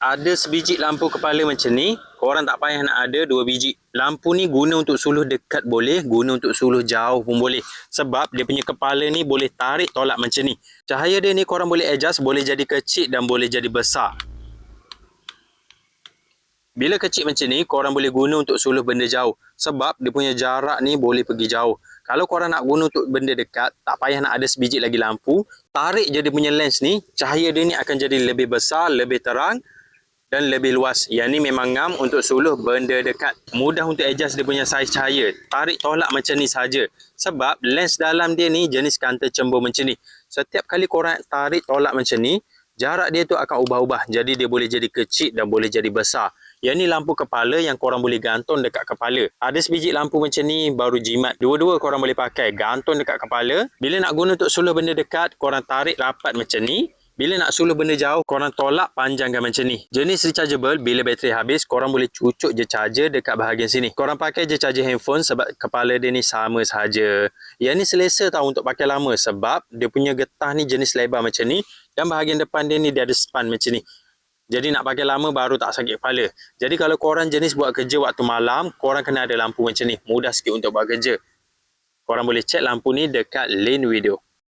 ada sebiji lampu kepala macam ni, korang tak payah nak ada dua biji. Lampu ni guna untuk suluh dekat boleh, guna untuk suluh jauh pun boleh. Sebab dia punya kepala ni boleh tarik tolak macam ni. Cahaya dia ni korang boleh adjust, boleh jadi kecil dan boleh jadi besar. Bila kecil macam ni, korang boleh guna untuk suluh benda jauh. Sebab dia punya jarak ni boleh pergi jauh. Kalau korang nak guna untuk benda dekat, tak payah nak ada sebiji lagi lampu. Tarik je dia punya lens ni, cahaya dia ni akan jadi lebih besar, lebih terang dan lebih luas. Yang ni memang ngam untuk suluh benda dekat. Mudah untuk adjust dia punya saiz cahaya. Tarik tolak macam ni saja. Sebab lens dalam dia ni jenis kanta cembur macam ni. Setiap kali korang tarik tolak macam ni, jarak dia tu akan ubah-ubah. Jadi dia boleh jadi kecil dan boleh jadi besar. Yang ni lampu kepala yang korang boleh gantung dekat kepala. Ada sebiji lampu macam ni baru jimat. Dua-dua korang boleh pakai. Gantung dekat kepala. Bila nak guna untuk suluh benda dekat, korang tarik rapat macam ni. Bila nak suluh benda jauh, korang tolak panjangkan macam ni. Jenis rechargeable, bila bateri habis, korang boleh cucuk je charger dekat bahagian sini. Korang pakai je charger handphone sebab kepala dia ni sama sahaja. Yang ni selesa tau untuk pakai lama sebab dia punya getah ni jenis lebar macam ni dan bahagian depan dia ni dia ada span macam ni. Jadi nak pakai lama baru tak sakit kepala. Jadi kalau korang jenis buat kerja waktu malam, korang kena ada lampu macam ni. Mudah sikit untuk buat kerja. Korang boleh check lampu ni dekat lane video.